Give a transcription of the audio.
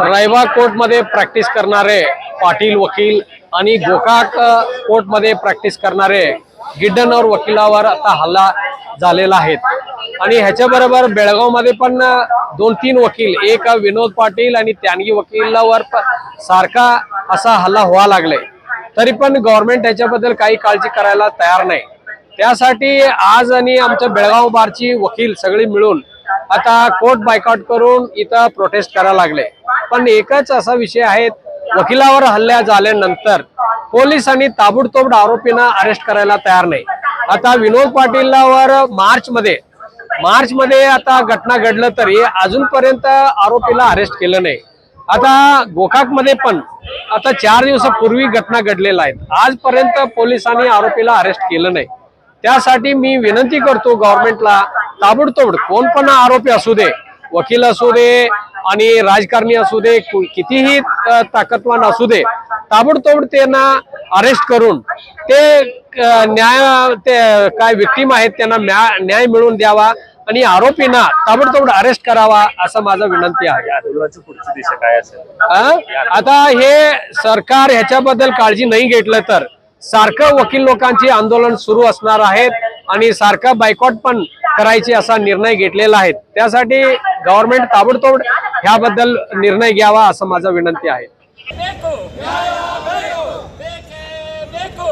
Raibag कोर्टमध्ये practice करणारे पाटील वकील आणि गोकाक कोर्टमध्ये प्रॅक्टिस करणारे गिड्डनवर वकिलावर आता हल्ला झालेला आहे. आणि ह्याच्याबरोबर बेळगावमध्ये पण दोन तीन वकील एक विनोद पाटील आणि त्यानगी वकिलावर सारखा असा हल्ला व्हावा लागलाय तरी पण गव्हर्नमेंट ह्याच्याबद्दल काही काळजी करायला तयार नाही. त्यासाठी आज आणि आमच्या बेळगाव बारची वकील सगळी मिळून आता कोर्ट बायकॉट करून इथं प्रोटेस्ट करायला लागले. पण एकच असा विषय आहे वकिलावर हल्ल्या झाल्यानंतर पोलिसांनी ताबडतोब आरोपींना अरेस्ट करायला तयार नाही. आता विनोद पाटीलवर मार्च मध्ये मार्च मध्ये आता घटना घडलं तरी अजूनपर्यंत आरोपीला अरेस्ट केलं नाही. आता गोकाकमध्ये पण आता चार दिवसापूर्वी घटना घडलेल्या आहेत. आजपर्यंत पोलिसांनी आरोपीला अरेस्ट केलं नाही. त्यासाठी मी विनंती करतो गव्हर्नमेंटला ताबडतोब कोण पण आरोपी असू दे वकील असू दे आणि राजकारणी असू दे कितीही ताकदवान असू दे ताबडतोब त्यांना अरेस्ट करून ते न्याय ते काय विक्टीम आहेत त्यांना न्या- न्याय मिळवून द्यावा आणि आरोपींना ताबडतोब अरेस्ट करावा असं माझं विनंती आहे? आता हे सरकार ह्याच्याबद्दल काळजी नाही घेतलं तर सारखं वकील लोकांचे आंदोलन सुरू असणार आहेत. आणि सारखं बायकॉट पण करायचे असा निर्णय घेतलेला आहे त्यासाठी गव्हर्नमेंट ताबडतोब ह्याबद्दल निर्णय घ्यावा असं माझं विनंती आहे ಬೇಕು ಬೇಕೇ ಬೇಕು